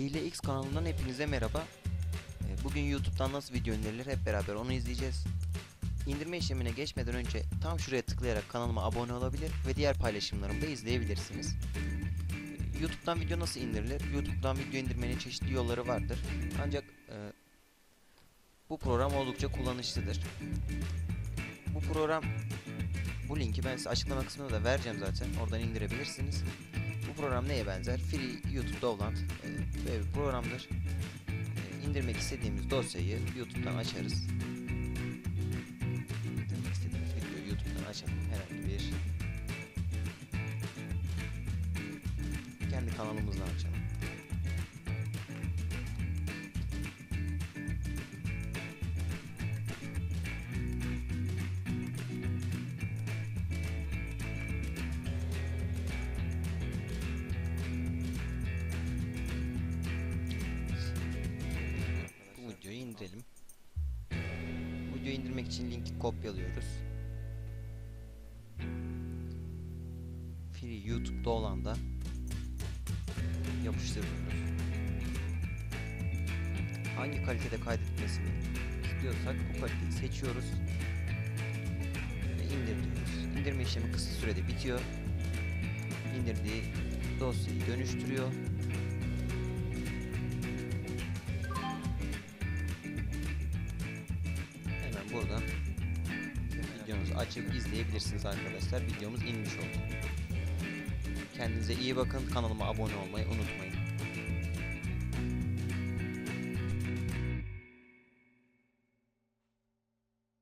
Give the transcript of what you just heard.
Hile X kanalından hepinize merhaba. Ee, Bugün YouTube'dan nasıl video indirilir hep beraber onu izleyeceğiz. İndirme işlemine geçmeden önce tam şuraya tıklayarak kanalıma abone olabilir ve diğer paylaşımlarımı da izleyebilirsiniz. Ee, YouTube'dan video nasıl indirilir? YouTube'dan video indirmenin çeşitli yolları vardır. Ancak e, bu program oldukça kullanışlıdır. Bu program bu linki ben size açıklama kısmına da vereceğim zaten. Oradan indirebilirsiniz. Program neye benzer? Free YouTube Download e, böyle bir programdır. E, indirmek istediğimiz dosyayı YouTube'dan açarız. İndirmek istediğimiz videoyu YouTube'dan açalım. Herhangi bir kendi kanalımızdan açalım. Videoyu indirelim. Bu videoyu indirmek için linki kopyalıyoruz. Free YouTube'da olan da yapıştırıyoruz. Hangi kalitede kaydetmesini istiyorsak o kaliteyi seçiyoruz. Ve indir diyoruz. İndirme işlemi kısa sürede bitiyor. İndirdiği dosyayı dönüştürüyor. Buradan videomuzu açıp izleyebilirsiniz arkadaşlar. Videomuz inmiş oldu. Kendinize iyi bakın. Kanalıma abone olmayı unutmayın.